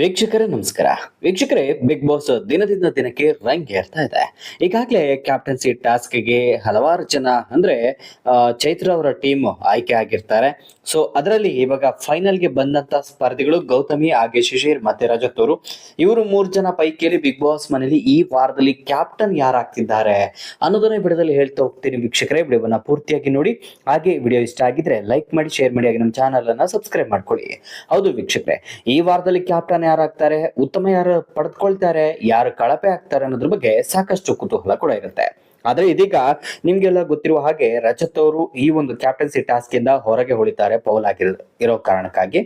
ವೀಕ್ಷಕರೇ, ನಮಸ್ಕಾರ. ವೀಕ್ಷಕರೇ ಬಿಗ್ ಬಾಸ್ ದಿನದಿಂದ ದಿನಕ್ಕೆ ರಂಗ್ ಏರ್ತಾ ಇದೆ. ಈಗಾಗಲೇ ಕ್ಯಾಪ್ಟನ್ಸಿ ಟಾಸ್ಕ್ಗೆ ಹಲವಾರು ಜನ ಅಂದ್ರೆ ಚೈತ್ರ ಅವರ ಟೀಮ್ ಆಯ್ಕೆ ಆಗಿರ್ತಾರೆ. ಸೊ ಅದರಲ್ಲಿ ಇವಾಗ ಫೈನಲ್ಗೆ ಬಂದಂತ ಸ್ಪರ್ಧಿಗಳು ಗೌತಮಿ, ಹಾಗೆ ಶಿಶಿರ್ ಮತ್ತೆ ರಜತ್ ಅವರು ಇವರು ಮೂರು ಜನ ಪೈಕಿಯಲ್ಲಿ ಬಿಗ್ ಬಾಸ್ ಮನೇಲಿ ಈ ವಾರದಲ್ಲಿ ಕ್ಯಾಪ್ಟನ್ ಯಾರಾಗ್ತಿದ್ದಾರೆ ಅನ್ನೋದನ್ನ ಬಿಡದಲ್ಲಿ ಹೇಳ್ತಾ ಹೋಗ್ತೀನಿ ವೀಕ್ಷಕರೇ. ವಿಡಿಯೋವನ್ನ ಪೂರ್ತಿಯಾಗಿ ನೋಡಿ. ಹಾಗೆ ವಿಡಿಯೋ ಇಷ್ಟ ಆಗಿದ್ರೆ ಲೈಕ್ ಮಾಡಿ ಶೇರ್ ಮಾಡಿ, ಹಾಗೆ ನಮ್ಮ ಚಾನಲ್ ಅನ್ನ ಸಬ್ಸ್ಕ್ರೈಬ್ ಮಾಡ್ಕೊಳ್ಳಿ. ಹೌದು ವೀಕ್ಷಕರೇ, ಈ ವಾರದಲ್ಲಿ ಕ್ಯಾಪ್ಟನ್ ಯಾರಾಗ್ತಾರೆ ಉತ್ತಮ ಯಾರು ಪಡೆದುಕೊಳ್ತಾರೆ ಯಾರು ಕಳಪೆ ಆಗ್ತಾರೆ ಅನ್ನೋದ್ರ ಬಗ್ಗೆ ಸಾಕಷ್ಟು ಕುತೂಹಲ ಕೂಡ ಇರುತ್ತೆ. ಆದ್ರೆ ಇದೀಗ ನಿಮ್ಗೆಲ್ಲ ಗೊತ್ತಿರುವ ಹಾಗೆ ರಜತ್ ಅವರು ಈ ಒಂದು ಕ್ಯಾಪ್ಟನ್ಸಿ ಟಾಸ್ಕ್ ಇಂದ ಹೊರಗೆ ಹೊಳಿತಾರೆ, ಪೌಲ್ ಆಗಿರ್, ಇರೋ ಕಾರಣಕ್ಕಾಗಿ.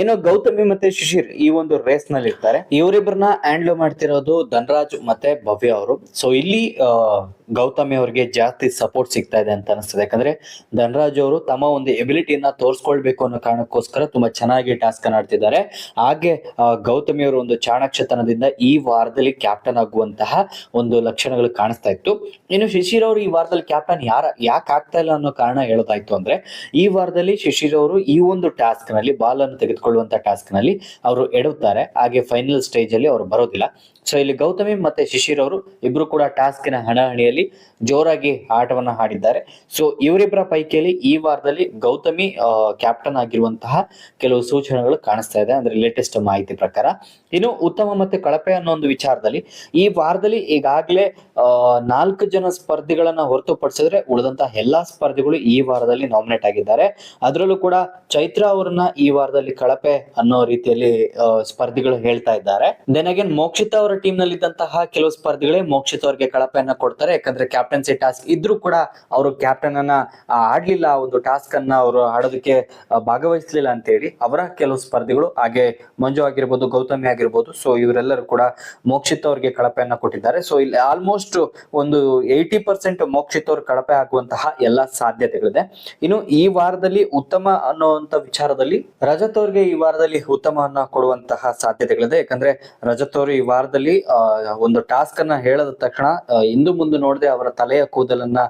ಇನ್ನು ಗೌತಮಿ ಮತ್ತೆ ಶಿಶಿರ್ ಈ ಒಂದು ರೇಸ್ನಲ್ಲಿ ಇರ್ತಾರೆ. ಇವರಿಬ್ಬರನ್ನ ಹ್ಯಾಂಡ್ಲ್ ಮಾಡ್ತಿರೋದು ಧನರಾಜ್ ಮತ್ತೆ ಭವ್ಯ ಅವರು. ಸೊ ಇಲ್ಲಿ ಗೌತಮಿ ಅವರಿಗೆ ಜಾಸ್ತಿ ಸಪೋರ್ಟ್ ಸಿಗ್ತಾ ಇದೆ ಅಂತ ಅನಿಸ್ತದೆ ಯಾಕಂದ್ರೆ ಧನರಾಜ್ ಅವರು ತಮ್ಮ ಒಂದು ಎಬಿಲಿಟಿಯನ್ನ ತೋರಿಸ್ಕೊಳ್ಬೇಕು ಅನ್ನೋ ಕಾರಣಕ್ಕೋಸ್ಕರ ತುಂಬಾ ಚೆನ್ನಾಗಿ ಟಾಸ್ಕ್ ಆಡ್ತಿದ್ದಾರೆ. ಹಾಗೆ ಗೌತಮಿ ಅವರು ಒಂದು ಚಾಣಕ್ಷತನದಿಂದ ಈ ವಾರದಲ್ಲಿ ಕ್ಯಾಪ್ಟನ್ ಆಗುವಂತಹ ಒಂದು ಲಕ್ಷಣಗಳು ಕಾಣಿಸ್ತಾ ಇತ್ತು. ಇನ್ನು ಶಿಶಿರ್ ಅವರು ಈ ವಾರದಲ್ಲಿ ಕ್ಯಾಪ್ಟನ್ ಯಾರ, ಯಾಕೆ ಆಗ್ತಾ ಇಲ್ಲ ಅನ್ನೋ ಕಾರಣ ಹೇಳೋದಾಯ್ತು ಅಂದ್ರೆ, ಈ ವಾರದಲ್ಲಿ ಶಿಶಿರ್ ಅವರು ಈ ಒಂದು ಟಾಸ್ಕ್ನಲ್ಲಿ ಬಾಲ್ ಅನ್ನು ತೆಗೆದುಕೊಳ್ಳುವಂತ ಟಾಸ್ಕ್ನಲ್ಲಿ ಅವರು ಎಡುತ್ತಾರೆ ಹಾಗೆ ಫೈನಲ್ ಸ್ಟೇಜ್ ಅಲ್ಲಿ ಅವರು ಬರೋದಿಲ್ಲ. ಸೊ ಇಲ್ಲಿ ಗೌತಮಿ ಮತ್ತೆ ಶಿಶಿರ್ ಅವರು ಇಬ್ರು ಕೂಡ ಟಾಸ್ಕಿನ ಹಣಹಣಿಯಲ್ಲಿ ಜೋರಾಗಿ ಆಟವನ್ನ ಆಡಿದ್ದಾರೆ. ಸೊ ಇವರಿಬ್ಬರ ಪೈಕಿಯಲ್ಲಿ ಈ ವಾರದಲ್ಲಿ ಗೌತಮಿ ಕ್ಯಾಪ್ಟನ್ ಆಗಿರುವಂತಹ ಕೆಲವು ಸೂಚನೆಗಳು ಕಾಣಿಸ್ತಾ ಇದೆ. ಅಂದ್ರೆ ಲೇಟೆಸ್ಟ್ ಮಾಹಿತಿ ಪ್ರಕಾರ. ಇನ್ನು ಉತ್ತಮ ಮತ್ತೆ ಕಳಪೆ ಅನ್ನೋ ಒಂದು ವಿಚಾರದಲ್ಲಿ ಈ ವಾರದಲ್ಲಿ ಈಗಾಗಲೇ ನಾಲ್ಕು ಜನ ಸ್ಪರ್ಧಿಗಳನ್ನ ಹೊರತುಪಡಿಸಿದ್ರೆ ಉಳಿದಂತಹ ಎಲ್ಲಾ ಸ್ಪರ್ಧಿಗಳು ಈ ವಾರದಲ್ಲಿ ನಾಮಿನೇಟ್ ಆಗಿದ್ದಾರೆ. ಅದರಲ್ಲೂ ಕೂಡ ಚೈತ್ರ ಅವರನ್ನ ಈ ವಾರದಲ್ಲಿ ಕಳಪೆ ಅನ್ನೋ ರೀತಿಯಲ್ಲಿ ಸ್ಪರ್ಧಿಗಳು ಹೇಳ್ತಾ ಇದ್ದಾರೆ. ದೆನ್ ಅಗೇನ್ ಮೋಕ್ಷಿತ ಅವರ ಟೀಮ್ನಲ್ಲಿ ಇದ್ದಂತಹ ಕೆಲವು ಸ್ಪರ್ಧಿಗಳೇ ಮೋಕ್ಷಿತ ಅವರಿಗೆ ಕಳಪೆಯನ್ನ ಕೊಡ್ತಾರೆ. ಯಾಕಂದ್ರೆ ಕ್ಯಾಪ್ಟನ್ಸಿ ಟಾಸ್ಕ್ ಇದ್ರೂ ಕೂಡ ಅವರು ಕ್ಯಾಪ್ಟನ್ ಅನ್ನ ಆಡ್ಲಿಲ್ಲ ಒಂದು ಟಾಸ್ಕ್ ಅನ್ನ ಅವರು ಆಡೋದಕ್ಕೆ ಭಾಗವಹಿಸ್ಲಿಲ್ಲ ಅಂತ ಹೇಳಿ ಅವರ ಕೆಲವು ಸ್ಪರ್ಧಿಗಳು, ಹಾಗೆ ಮಂಜು ಆಗಿರ್ಬೋದು, ಗೌತಮಿ ಆಗಿರ್ಬೋದು ಸೊ ಇವರೆಲ್ಲರೂ ಕೂಡ ಮೋಕ್ಷಿತ ಅವ್ರಿಗೆ ಕಳಪೆಯನ್ನ ಕೊಟ್ಟಿದ್ದಾರೆ. ಸೊ ಇಲ್ಲಿ ಆಲ್ಮೋಸ್ಟ್ ಒಂದು ಏಯ್ಟಿ ಪರ್ಸೆಂಟ್ ಮೋಕ್ಷಿತವ್ರು ಕಳಪೆ ಆಗುವಂತಹ ಎಲ್ಲಾ ಸಾಧ್ಯತೆಗಳಿದೆ. ಇನ್ನು ಈ ವಾರದಲ್ಲಿ ಉತ್ತಮ ಅನ್ನುವಂತ ವಿಚಾರದಲ್ಲಿ ರಜತವ್ರಿಗೆ ಈ ವಾರದಲ್ಲಿ ಉತ್ತಮವನ್ನ ಕೊಡುವಂತಹ ಸಾಧ್ಯತೆಗಳಿದೆ. ಯಾಕಂದ್ರೆ ರಜತ್ ಅವರು ಈ ವಾರದಲ್ಲಿ ಒಂದು ಟಾಸ್ಕ್ ಅನ್ನ ಹೇಳದ ತಕ್ಷಣ ಇಂದು ಮುಂದೆ ನೋಡದೆ ಅವರ ತಲೆಯ ಕೂದಲನ್ನ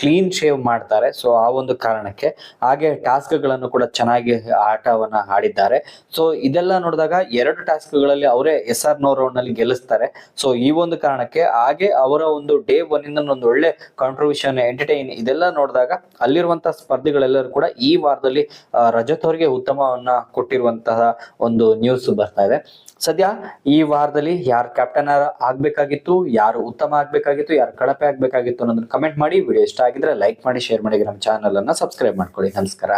ಕ್ಲೀನ್ ಶೇವ್ ಮಾಡ್ತಾರೆ. ಸೊ, ಆ ಒಂದು ಕಾರಣಕ್ಕೆ ಹಾಗೆ ಟಾಸ್ಕ್ಗಳನ್ನು ಕೂಡ ಚೆನ್ನಾಗಿ ಆಟವನ್ನ ಆಡಿದ್ದಾರೆ. ಸೊ, ಇದೆಲ್ಲ ನೋಡಿದಾಗ ಎರಡು ಟಾಸ್ಕ್ಗಳಲ್ಲಿ ಅವರೇ ಎಸ್ ಆರ್ ನೋ ರೌಂಡ್ನಲ್ಲಿ ಗೆಲ್ಲಿಸ್ತಾರೆ. ಸೊ, ಈ ಒಂದು ಕಾರಣಕ್ಕೆ ಹಾಗೆ ಅವರ ಒಂದು ಡೇ ಒನ್ ಇಂದ ಒಂದು ಒಳ್ಳೆ ಕಾಂಟ್ರಿಬ್ಯೂಷನ್ ಎಂಟರ್ಟೈನ್ ಇದೆಲ್ಲ ನೋಡಿದಾಗ ಅಲ್ಲಿರುವಂತಹ ಸ್ಪರ್ಧಿಗಳೆಲ್ಲರೂ ಕೂಡ ಈ ವಾರದಲ್ಲಿ ರಜತ್ ಅವರಿಗೆ ಉತ್ತಮವನ್ನ ಕೊಟ್ಟಿರುವಂತಹ ಒಂದು ನ್ಯೂಸ್ ಬರ್ತಾ ಇದೆ. ಸದ್ಯ ಈ ವಾರದಲ್ಲಿ ಯಾರು ಕ್ಯಾಪ್ಟನ್ ಆಗ್ಬೇಕಾಗಿತ್ತು, ಯಾರು ಉತ್ತಮ ಆಗ್ಬೇಕಾಗಿತ್ತು, ಯಾರು ಕಳಪೆ ಆಗ್ಬೇಕಾಗಿತ್ತು ಅನ್ನೋದನ್ನ ಕಮೆಂಟ್ ಮಾಡಿ. ವಿಡಿಯೋ ಇಷ್ಟ ಆಗಿದ್ರೆ ಲೈಕ್ ಮಾಡಿ ಶೇರ್ ಮಾಡಿ, ನಮ್ಮ ಚಾನಲ್ ಅನ್ನ ಸಬ್ಸ್ಕ್ರೈಬ್ ಮಾಡ್ಕೊಳ್ಳಿ. ನಮಸ್ಕಾರ.